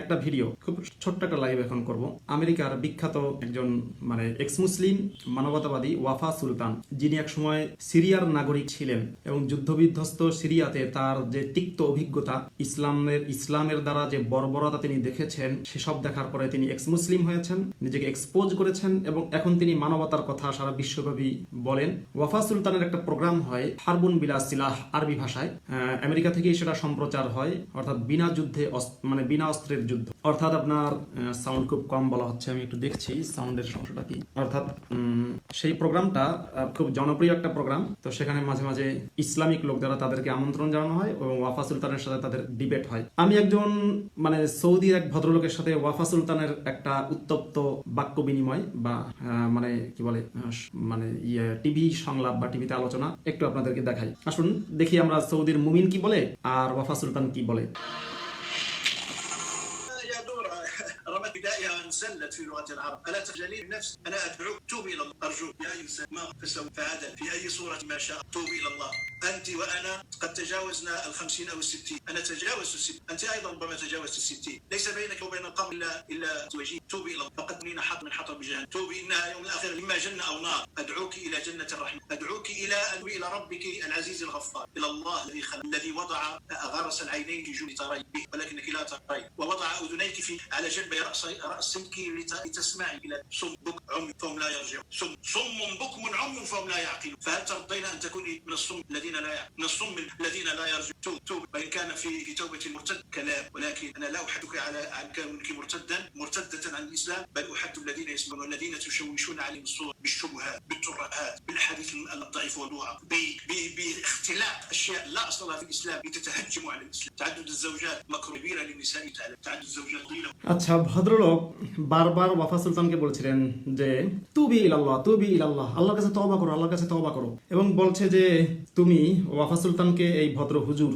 একটা ভিডিও খুব ছোট্ট একটা লাইভ এখন করব। আমেরিকার বিখ্যাত একজন মানে এক্স মুসলিম মানবতাবাদী ওয়াফা সুলতান, যিনি এক সময় সিরিয়ার নাগরিক ছিলেন এবং যুদ্ধবিধ্বস্ত সিরিয়াতে তার যে তিক্ত অভিজ্ঞতা, ইসলামের ইসলামের দ্বারা যে বর্বরতা তিনি দেখেছেন, সেসব দেখার পরে তিনি এক্স মুসলিম হয়েছেন, নিজেকে এক্সপোজ করেছেন এবং এখন তিনি মানবতার কথা সারা বিশ্বব্যাপী বলেন। ওয়াফা সুলতানের একটা প্রোগ্রাম হয় হারবুন বিলাস সিলাহ আরবি ভাষায়। আমেরিকা থেকেই সেটা সম্প্রচার হয়, অর্থাৎ বিনা যুদ্ধে মানে বিনা অস্ত্রের যুদ্ধ। অর্থাৎ আপনার সাউন্ড খুব কম বলা হচ্ছে, আমি একটু দেখছি সাউন্ডের সমস্যাটা কি। অর্থাৎ সেই প্রোগ্রামটা খুব জনপ্রিয় একটা প্রোগ্রাম তো সেখানে মাঝে মাঝে ইসলামিক লোক যারা তাদেরকে আমন্ত্রণ জানানো হয় এবং ওয়াফা সুলতানের সাথে তাদের ডিবেট হয়। আমি একজন মানে সৌদি এক ভদ্রলোকের সাথে ওয়াফা সুলতানের একটা উত্তপ্ত বাক্য বিনিময় বা মানে কি বলে মানে ইয়ে টিভি সংলাপ বা টিভিতে আলোচনা একটু আপনাদেরকে দেখাই। আসুন, দেখি আমরা সৌদির মুমিন কি বলে আর ওয়াফা সুলতান কি বলে। انسلت في لغة العرب. ألا تخجلين من نفسك؟ أنا أدعوك. توبي إلى الله. أرجوك. يا إنسان ما فسوف فعدل في أي صورة ما شاء. توبي إلى الله. أنت وأنا قد تجاوزنا الخمسين أو الستين. أنا تجاوزت الستين. أنت أيضا ربما تجاوزت الستين. ليس بينك وبين القبر إلا إلا توجيه. توبي إلى الله. فقد بنينا حط من حطب جهنم. توبي انها يوم الاخره إما جنة أو نار. أدعوك إلى جنة الرحمة. أدعوك إلى أن إلى ربك العزيز الغفار. إلى الله الذي خلق الذي وضع غرس العينين في ترين به ولكنك لا ترين ووضع أذنيك في على جنبي راس راسك لت- لتسمعي إلى صم بك عمي فهم لا يرجعون. صم صم بكم عمي فهم لا يعقلون. فهل ترضين أن تكوني من الصم الذين لا يعقلون من الصم الذين لا يرجعون توب توب وان كان في في توبه المرتد كلام ولكن انا لا احدك على عن كونك مرتدا مرتده عن الاسلام بل احد الذين يسمعون والذين تشوشون عليهم الصور بالشبهات بالترهات بالاحاديث الضعيفه والوعظ ب- ب- باختلاق اشياء لا اصل لها في الاسلام لتتهجم على الاسلام تعدد الزوجات مكروه كبيره للنساء تعلم تعدد الزوجات طويله আচ্ছা ভদ্রলোক বারবার ওয়াফা সুলতানকে বলছিলেন যে তুবি ইলাল্লাহ তুবি ইলাল্লাহ আল্লাহর কাছে তওবা করো আল্লাহর কাছে তওবা করো এবং বলছে যে তুমি ওয়াফা সুলতানকে এই ভদ্র হুজুর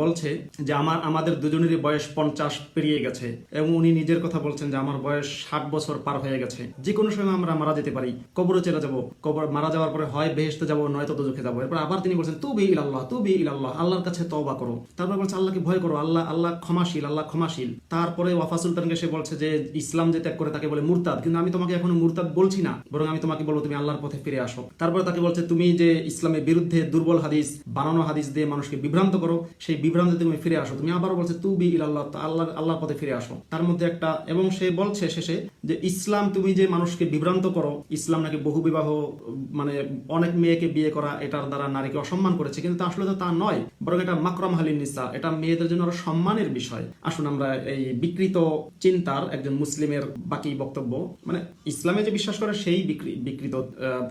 বলছে যে আমার, আমাদের দুজনেরই বয়স পঞ্চাশ পেরিয়ে গেছে এবং উনি নিজের কথা বলছেন যে আমার বয়স ষাট বছর পার হয়ে গেছে। যে কোনো সময় আমরা মারা যেতে পারি। কবরে চলে যাব। কবর, মারা যাওয়ার পরে হয় বেহেস্তে যাব, নয়তো দুজখে যাব। এরপর আবার তিনি বলছেন, তুবি ইলাল্লাহ তুবি ইলাল্লাহ, আল্লাহর কাছে তওবা করো। তারপর বলছে, আল্লাহকে ভয় করো, আল্লাহ আল্লাহ ক্ষমাশীল আল্লাহ ক্ষমাশীল। তারপরে ওয়াফা সুলতানকে সে বলছে যে, ইসলাম যে ত্যাগ করে তাকে বলে মুরতাদ, কিন্তু আমি তোমাকে এখনও মুরতাদ বলছি না। বরং আমি তোমাকে বলব তুমি আল্লাহর পথে ফিরে আসো। তারপরে তাকে বলছে, তুমি যে ইসলামের বিরুদ্ধে দুর্বল হাদিস বানানো হাদিস দিয়ে মানুষকে বিভ্রান্ত করো, সেই বিভ্রান্তি তুমি ফিরে আসো। তুমি আবারও বলছে, তুবি ইলাল্লাহ আল্লাহ আল্লাহ, আল্লাহর পথে ফিরে আসো। তার মধ্যে একটা, এবং সে বলছে শেষে যে, ইসলাম তুমি যে মানুষকে বিভ্রান্ত করো, ইসলাম নাকি বহু বিবাহ মানে অনেক মেয়েকে বিয়ে করা, এটার দ্বারা নারীকে অসম্মান করেছে। কিন্তু আসলে তো তা নয়, বরং এটা মাকরম হালিন নিসা, এটা মেয়েদের জন্য আরও সম্মানের বিষয়। আসুন আমরা এই বিকৃত চিন্তার একজন মুসলিমের বাকি বক্তব্য। মানে ইসলামে যে বিশ্বাস করে, সেই বিকৃ- বিকৃত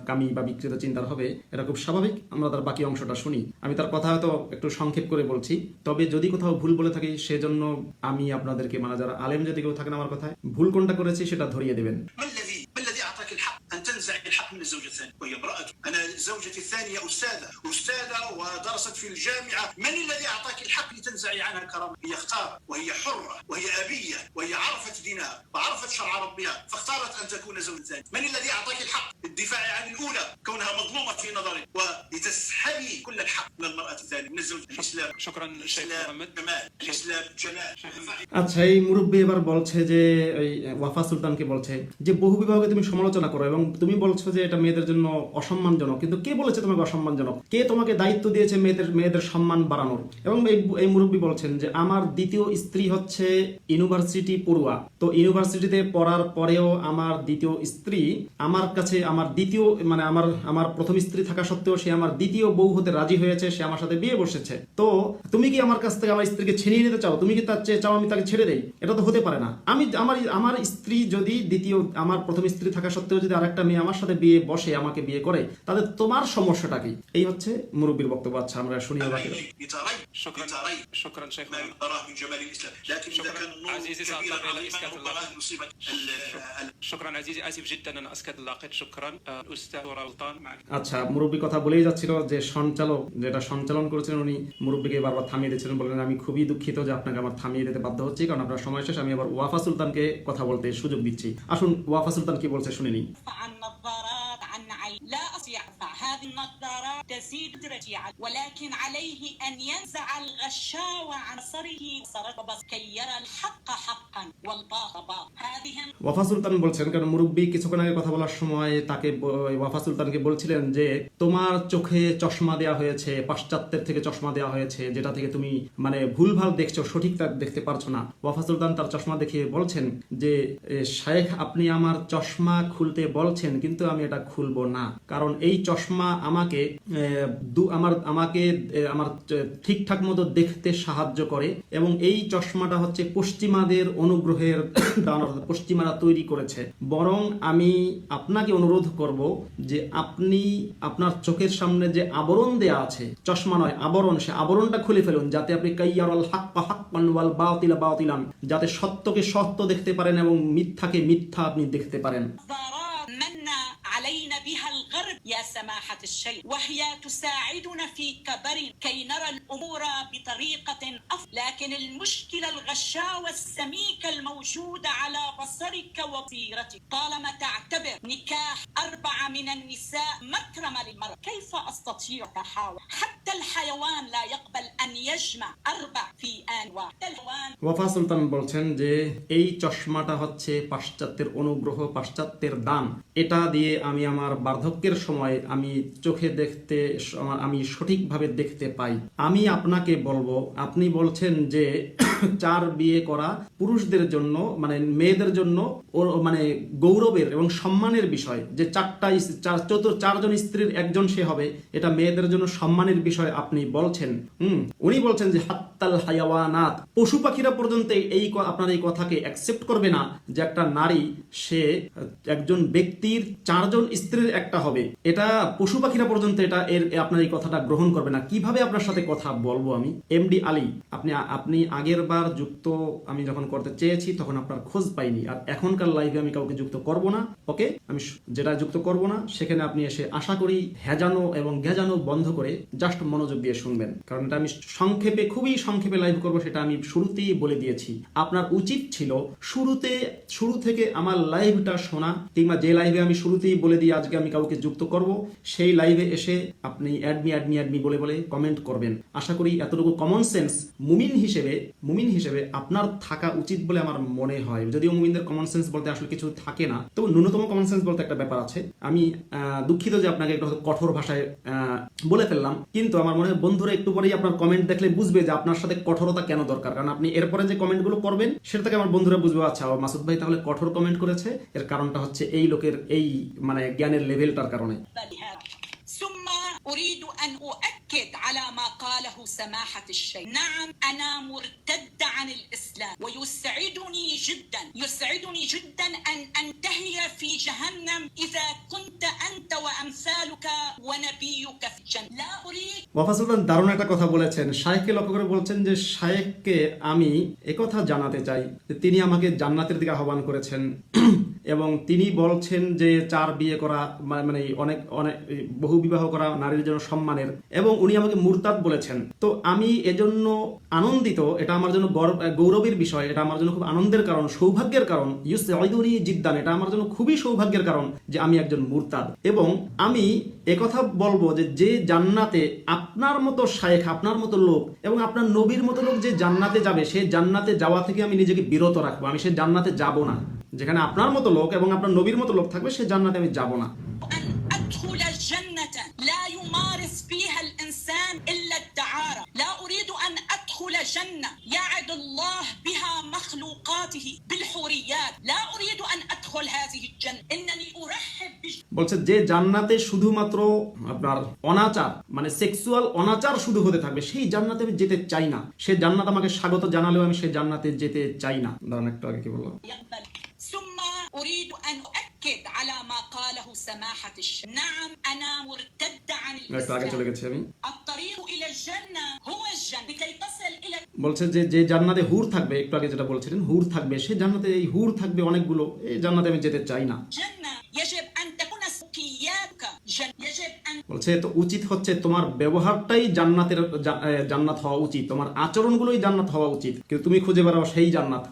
কামী বা বিকৃত চিন্তার হবে, এটা খুব স্বাভাবিক। আমরা তার বাকি অংশটা শুনি। আমি তার কথা হয়তো একটু সংক্ষেপ করে বলছি। তবে যদি কোথাও ভুল বলে থাকি, সেজন্য আমি আপনাদেরকে মানে যারা আলেম যদি কেউ থাকেন আমার কথায়, ভুল কোনটা করেছি সেটা ধরিয়ে দেবেন। تنزع الحق من الزوجه الثانيه وهي امراته انا زوجتي الثانيه استاذه استاذه ودرست في الجامعه من الذي اعطاك الحق لتنزعي عنها كرامه هي اختارت وهي حره وهي ابيه وهي عرفت دينها وعرفت شرع ربها فاختارت ان تكون زوجة ثانيه من الذي اعطاك الحق للدفاع عن الاولى كونها مظلومه في نظرك ولتسحبي كل الحق من المراه الثانيه من الزوج الاسلام شكرا شيخ الاسلام محمد جمال الاسلام جلال আচ্ছা এই মুরব্বী এবার বলছে যে ওই ওয়াফা সুলতানকে বলছে যে বহু বিবাহকে তুমি সমালোচনা করো এবং তুমি বলছো যে এটা মেয়েদের জন্য অসম্মানজনক, কিন্তু কে বলেছে তোমাকে অসম্মানজনক? কে তোমাকে দায়িত্ব দিয়েছে মেয়েদের মেয়েদের সম্মান বাড়ানোর? এবং এই মুরব্বী বলছেন যে আমার দ্বিতীয় স্ত্রী হচ্ছে ইউনিভার্সিটি পড়ুয়া। তো ইউনিভার্সিটিতে পড়ার পরেও আমার দ্বিতীয় স্ত্রী আমার কাছে আমার দ্বিতীয় মানে আমার আমার প্রথম স্ত্রী থাকা সত্ত্বেও সে আমার দ্বিতীয় বউ হতে রাজি হয়েছে, সে আমার সাথে বিয়ে বসেছে। তো তুমি কি আমার কাছ থেকে আমার স্ত্রীকে ছিনিয়ে নিতে চাও? তুমি কি তার চেয়ে চাও আমি তাকে ছেড়ে দেই? এটা তো হতে পারে না। আমি, আমার আমার স্ত্রী যদি দ্বিতীয়, আমার প্রথম স্ত্রী থাকা সত্ত্বেও যদি আরেকটা মেয়ে আমার সাথে বিয়ে নিয়ে বসে আমাকে বিয়ে করে তাদের তোমার সমস্যাটা কি? এই হচ্ছে মুরব্বীর বক্তব্য। আচ্ছা আমরা শুনি বাকি। আচ্ছা মুরব্বী কথা বলেই যাচ্ছিল যে সঞ্চালক যেটা সঞ্চালন করেছিলেন উনি মুরব্বীকে বারবার থামিয়ে দিয়েছিলেন বলেন আমি খুবই দুঃখিত যে আপনাকে আমার থামিয়ে দিতে বাধ্য হচ্ছি কারণ আপনার সময় শেষ। আমি আবার ওয়াফা সুলতানকে কথা বলতে সুযোগ দিচ্ছি। আসুন ওয়াফা সুলতান কি বলছে শুনে هذه النظارات تزيد درجة ولكن عليه أن ينزع الغشاوة عن بصره بصره وبصر كي يرى الحق حقا والباطل باطل هذه ওয়াফা সুলতান বলছেন কারণ মুরব্বী কিছুক্ষণ আগে কথা বলার সময় তাকে ব- ওই ওয়াফা সুলতানকে বলছিলেন যে তোমার চোখে চশমা দেওয়া হয়েছে পাশ্চাত্যের থেকে চশমা দেওয়া হয়েছে যেটা থেকে তুমি মানে ভুলভাল দেখছো সঠিকটা দেখতে পারছো না ওয়াফা সুলতান তার চশমা দেখিয়ে বলছেন যে এ, শায়েখ আপনি আমার চশমা খুলতে বলছেন কিন্তু আমি এটা খুলবো না কারণ এই চশমা আমাকে দু, আমার, আমাকে আমার ঠিকঠাক মতো দেখতে সাহায্য করে এবং এই চশমাটা হচ্ছে পশ্চিমাদের অনুগ্রহের পশ্চিমারা তৈরি করেছে। বরং আমি আপনাকে অনুরোধ করব যে আপনি, আপনার চোখের সামনে যে আবরণ দেয়া আছে, চশমা নয়, আবরণ, সে আবরণটা খুলে ফেলুন যাতে আপনি কাইয়ারল পা হাক পান বাতিলা বাতিলান, যাতে সত্যকে সত্য দেখতে পারেন এবং মিথ্যাকে মিথ্যা আপনি দেখতে পারেন। بها الغرب يا سماحة الشيخ وهي تساعدنا في كبر كي نرى الأمور بطريقة أفضل لكن المشكلة الغشاوة السميكة الموجودة على بصرك وبصيرتك طالما تعتبر نكاح أربعة من النساء مكرمة للمرأة كيف أستطيع أحاول حتى الحيوان لا يقبل أن يجمع أربع في آن واحد الحيوان ওয়াফা সুলতান বলছেন যে এই চশমাটা হচ্ছে পাশ্চাত্যের অনুগ্রহ পাশ্চাত্যের দান এটা দিয়ে আমি আমার বার্ধক্যের সময় আমি চোখে দেখতে আমি সঠিকভাবে দেখতে পাই। আমি আপনাকে বলব, আপনি বলছেন যে চার বিয়ে করা পুরুষদের জন্য মানে মেয়েদের জন্য মানে গৌরবের এবং সম্মানের বিষয়। যে চারটা চারজন স্ত্রীর একজন সে হবে, এটা মেয়েদের জন্য সম্মানের বিষয় আপনি বলছেন। হুম, উনি বলছেন যে, হাত্তাল হায়াওয়ানাত। পশু পাখিরা পর্যন্ত এই আপনার এই কথাকে অ্যাকসেপ্ট করবে না যে একটা নারী, সে একজন ব্যক্তির চারজন স্ত্রীর একটা হবে। এটা পশু পাখিরা পর্যন্ত এটা এর আপনার এই কথাটা গ্রহণ করবে না। কীভাবে আপনার সাথে কথা বলব আমি? এমডি আলী, আপনি আপনি আগের বার যুক্ত আমি যখন করতে চেয়েছি তখন আপনার খোঁজ পাইনি। আর এখনকার লাইভে আমি কাউকে যুক্ত করব না ওকে আমি যেটা যুক্ত করব না, সেখানে আপনি এসে আশা করি হেজানো এবং গেজানো বন্ধ করে জাস্ট মনোযোগ দিয়ে শুনবেন। কারণ এটা আমি সংক্ষেপে, খুবই সংক্ষেপে লাইভ করব সেটা আমি শুরুতেই বলে দিয়েছি। আপনার উচিত ছিল শুরুতে, শুরু থেকে আমার লাইভটা শোনা, কিংবা যে লাইভে আমি শুরুতেই বলে দিই আজকে আমি কাউকে যুক্ত করব, সেই লাইভে এসে আপনি অ্যাডমি অ্যাডমি অ্যাডমি বলে বলে কমেন্ট করবেন। আশা করি এতটুকু কমন সেন্স মুমিন হিসেবে মুমিন হিসেবে আপনার থাকা উচিত বলে আমার মনে হয়। যদিও মুমিনদের কমন সেন্স বলতে আসলে কিছু থাকে না তো ন্যূনতম কমন সেন্স বলতে একটা ব্যাপার আছে। আমি দুঃখিত যে আপনাকে একটু কঠোর ভাষায় বলে ফেললাম, কিন্তু আমার মনে হয় বন্ধুরা একটু পরেই আপনার কমেন্ট দেখলে বুঝবে যে আপনার সাথে কঠোরতা কেন দরকার। কারণ আপনি এরপরে যে কমেন্টগুলো করবেন, সেটা থেকে আমার বন্ধুরা বুঝবে আচ্ছা মাসুদ ভাই তাহলে কঠোর কমেন্ট করেছে। এর কারণটা হচ্ছে এই লোকের, এই মানে জ্ঞানের লেভেলটার কারণে بهذا ثم أريد أن أؤكد على ما قاله سماحة الشيخ نعم أنا مرتد عن الإسلام ويسعدني جدا يسعدني جدا أن أنتهي في جهنم إذا كنت أنت وأمثالك ونبيك في الجنة لا أريد ওয়াফাসুল্লাহ দারুণ একটা কথা বলেছেন শায়েখকে লক্ষ্য করে বলছেন যে শায়েখকে আমি একথা জানাতে চাই যে তিনি আমাকে জান্নাতের দিকে আহ্বান করেছেন এবং তিনি বলছেন যে চার বিয়ে করা মানে অনেক অনেক, বহু বিবাহ করা নারীর জন্য সম্মানের এবং উনি আমাকে মুরতাদ বলেছেন। তো আমি এজন্য আনন্দিত, এটা আমার জন্য গর্ব- গৌরবের বিষয়, এটা আমার জন্য খুব আনন্দের কারণ, সৌভাগ্যের কারণ। ইউসি জিদ্দান, এটা আমার জন্য খুবই সৌভাগ্যের কারণ যে আমি একজন মুরতাদ। এবং আমি একথা বলব যে যে জান্নাতে আপনার মতো শায়েখ, আপনার মতো লোক এবং আপনার নবীর মতো লোক যে জান্নাতে যাবে, সে জান্নাতে যাওয়া থেকে আমি নিজেকে বিরত রাখব, আমি সে জান্নাতে যাব না। যেখানে আপনার মতো লোক এবং আপনার নবীর মতো লোক থাকবে সে জান্নাতে আমি যাব না أن أدخل جنة لا يمارس فيها الإنسان إلا الدعارة لا أريد أن أدخل جنة يعد الله بها مخلوقاته بالحوريات لا أريد أن أدخل هذه الجنة إنني أرحب بج... বলছে যে জান্নাতে শুধুমাত্র আপনার অনাচার মানে সেক্সুয়াল অনাচার শুধু হতে থাকবে সেই জান্নাতে আমি যেতে চাই না সে জান্নাত আমাকে স্বাগত জানালেও আমি সেই জান্নাতে যেতে চাই না দাঁড়ান একটু আগে কি বললাম يقبل ثم أريد أن أؤكد على ما قاله سماحة الشيخ نعم أنا مرتد عن একটু আগে চলে الإسلام গেছি আমি الطريق إلى الجنة هو الجنة لكي تصل إلى বলছে যে যে জান্নাতে হুর থাকবে একটু আগে যেটা বলছিলেন হুর থাকবে সে জান্নাতে এই হুর থাকবে অনেকগুলো এই জান্নাতে আমি যেতে চাই না الجنة يجب أن تكون سلوكياتك جنة يجب أن বলছে তো উচিত হচ্ছে তোমার ব্যবহারটাই জান্নাতের জা- এ, জান্নাত হওয়া উচিত তোমার আচরণগুলোই জান্নাত হওয়া উচিত কিন্তু তুমি খুঁজে বেড়াও সেই জান্নাত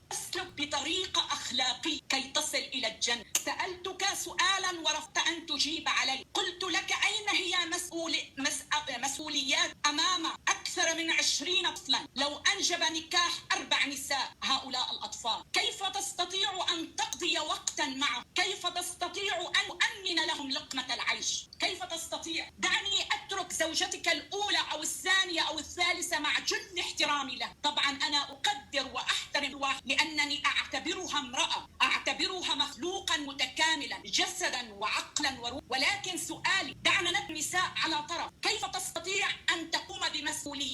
أنجب نكاح أربع نساء هؤلاء الأطفال. كيف تستطيع أن تقضي وقتا معهم؟ كيف تستطيع أن تؤمن لهم لقمة العيش؟ كيف تستطيع؟ دعني أترك زوجتك الأولى أو الثانية أو الثالثة مع جل احترامي له. طبعا أنا أقدر وأحترم الواحد لأنني أعتبرها امرأة. أعتبرها مخلوقا متكاملا جسدا وعقلا وروحا. ولكن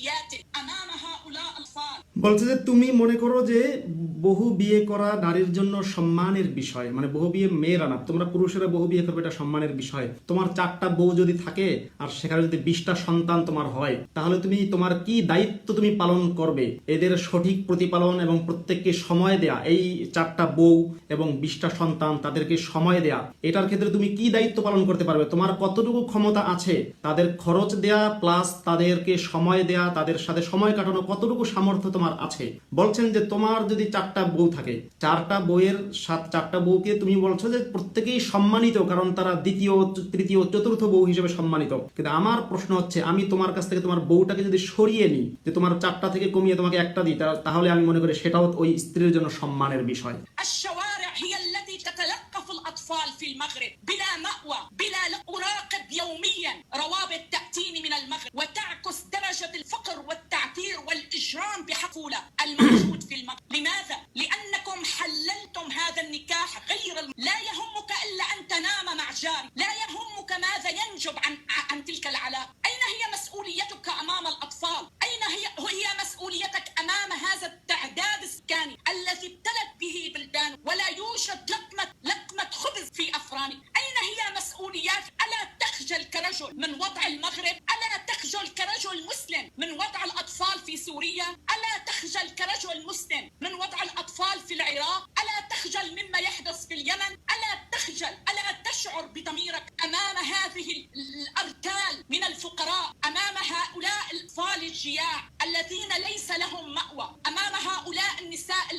reacted. And বলছে যে তুমি মনে করো যে বহু বিয়ে করা নারীর জন্য সম্মানের বিষয় মানে বহু বিয়ে মেয়েরা না, তোমরা পুরুষেরা বহু বিয়ে করবে এটা সম্মানের বিষয়। তোমার চারটা বউ যদি থাকে, আর সেখানে যদি বিশটা সন্তান তোমার হয়, তাহলে তুমি, তোমার কি দায়িত্ব তুমি পালন করবে? এদের সঠিক প্রতিপালন এবং প্রত্যেককে সময় দেয়া, এই চারটা বউ এবং বিশটা সন্তান তাদেরকে সময় দেয়া, এটার ক্ষেত্রে তুমি কি দায়িত্ব পালন করতে পারবে? তোমার কতটুকু ক্ষমতা আছে? তাদের খরচ দেয়া প্লাস তাদেরকে সময় দেয়া, তাদের সাথে সময় কাটানো কতটুকু সামর্থ্য তোমার আছে বলছেন যে তোমার যদি চারটা বউ থাকে চারটা বইয়ের সাত চারটা বউকে তুমি বলছো যে প্রত্যেকেই সম্মানিত কারণ তারা দ্বিতীয় তৃতীয় চতুর্থ বউ হিসেবে সম্মানিত কিন্তু আমার প্রশ্ন হচ্ছে আমি তোমার কাছ থেকে তোমার বউটাকে যদি সরিয়ে নিই যে তোমার চারটা থেকে কমিয়ে তোমাকে একটা দিই তা- তাহলে আমি মনে করি সেটাও ওই স্ত্রীর জন্য সম্মানের বিষয় الشوارع هي التي تتلقف الأطفال في المغرب بلا مأوى بلا ل- أراقب يوميا روابط locura. Al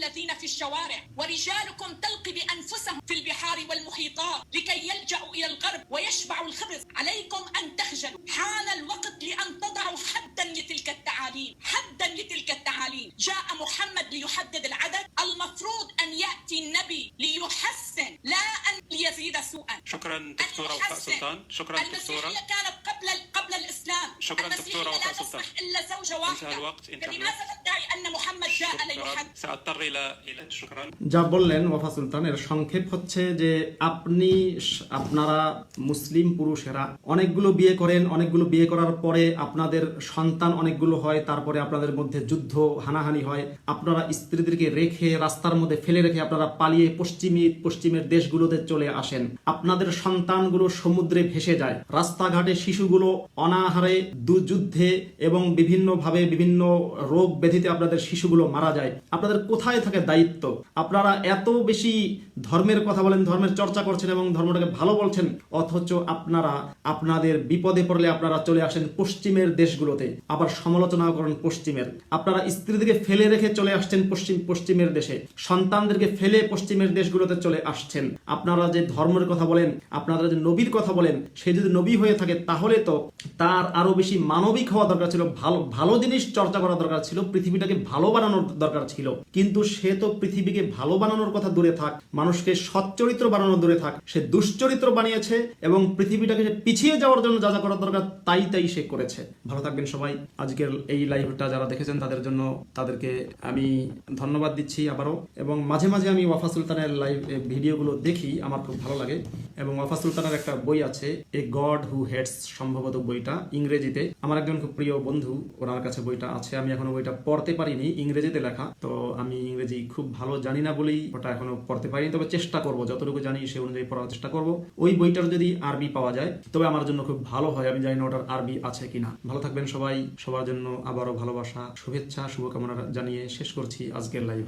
الذين في الشوارع ورجالكم تلقي بأنفسهم في البحار والمحيطات لكي يلجأوا إلى الغرب ويشبعوا الخبز. عليكم أن تخجلوا. حان الوقت لأن تضعوا حدا لتلك التعاليم. حدا لتلك التعاليم. جاء محمد ليحدد العدد. المفروض أن يأتي النبي ليحسن لا أن ليزيد سوءا شكرا أن دكتورة وفاء يحسن. سلطان شكرا دكتورة المسيحية كانت قبل قبل الإسلام شكراً المسيحية دكتورة لا وفاء تصلح سلطان. إلا زوجة واحدة انتهى الوقت، انتهى فلماذا تدعي أن محمد جاء شكرا ليحدد سأضطر إلى إلى شكرا যা বললেন ওয়াফা সুলতান এর সংক্ষেপ হচ্ছে যে আপনি স- আপনারা মুসলিম পুরুষেরা অনেকগুলো বিয়ে করেন অনেকগুলো বিয়ে করার পরে আপনাদের সন্তান অনেকগুলো হয় তারপরে আপনাদের মধ্যে যুদ্ধ হানাহানি হয় আপনারা স্ত্রীদেরকে রেখে রাস্তার মধ্যে ফেলে রেখে আপনারা পালিয়ে পশ্চিমী পশ্চিমের দেশগুলোতে চলে আসেন আপনাদের সন্তানগুলো সমুদ্রে ভেসে যায়। রাস্তাঘাটে শিশুগুলো অনাহারে দুযুদ্ধে এবং বিভিন্নভাবে বিভিন্ন রোগ ব্যাধিতে আপনাদের শিশুগুলো মারা যায়। আপনাদের কোথায় থাকে দায়িত্ব? আপনারা এত বেশি ধর্মের কথা বলেন, ধর্মের চর্চা করছেন এবং ধর্মটাকে ভালো বলছেন, অথচ আপনারা, আপনাদের বিপদে পড়লে আপনারা চলে আসেন পশ্চিমের দেশগুলোতে। আবার সমালোচনা করেন পশ্চিমের। আপনারা স্ত্রীদেরকে ফেলে রেখে চলে আসছেন পশ্চিম, পশ্চিমের দেশে। সন্তানদেরকে ফেলে পশ্চিমের দেশগুলোতে চলে আসছেন। আপনারা যে ধর্মের কথা বলেন আপনারা যে নবীর কথা বলেন, সে যদি নবী হয়ে থাকে, তাহলে তো তার আরও বেশি মানবিক হওয়া দরকার ছিল, ভালো ভালো জিনিস চর্চা করা দরকার ছিল, পৃথিবীটাকে ভালো বানানোর দরকার ছিল। কিন্তু সে তো পৃথিবীকে ভালো বানানোর কথা দূরে থাক, মানুষকে সচ্চরিত্র বানানোর দূরে থাক, সে দুশ্চরিত্র বানিয়েছে এবং পৃথিবীটাকে পিছিয়ে যাওয়ার জন্য যা যা করা দরকার, তাই তাই সে করেছে। ভালো থাকবেন সবাই। আজকের এই লাইভটা যারা দেখেছেন, তাদের জন্য তাদেরকে আমি ধন্যবাদ দিচ্ছি আবারও। এবং মাঝে মাঝে আমি ওয়াফা সুলতানের লাইভ ভিডিওগুলো দেখি, আমার খুব ভালো লাগে। এবং ওয়াফা সুলতানের একটা বই আছে, এ গড হু হেডস সম্ভবত বইটা। ইংরেজিতে, আমার একজন খুব প্রিয় বন্ধু, ওনার কাছে বইটা আছে, আমি এখনও বইটা পড়তে পারিনি, ইংরেজিতে লেখা। তো আমি ইংরেজি খুব ভালো জানি না বলেই ওটা এখনও পড়তে পারিনি, তবে চেষ্টা করব, যতটুকু জানি সে অনুযায়ী পড়ার চেষ্টা করব। ওই বইটার যদি আরবি পাওয়া যায়, তবে আমার জন্য খুব ভালো হয়, আমি জানি না ওটার আরবি আছে কিনা। ভালো থাকবেন সবাই, সবার জন্য আবারও ভালোবাসা, শুভেচ্ছা, শুভকামনা জানিয়ে শেষ করছি আজকের লাইভ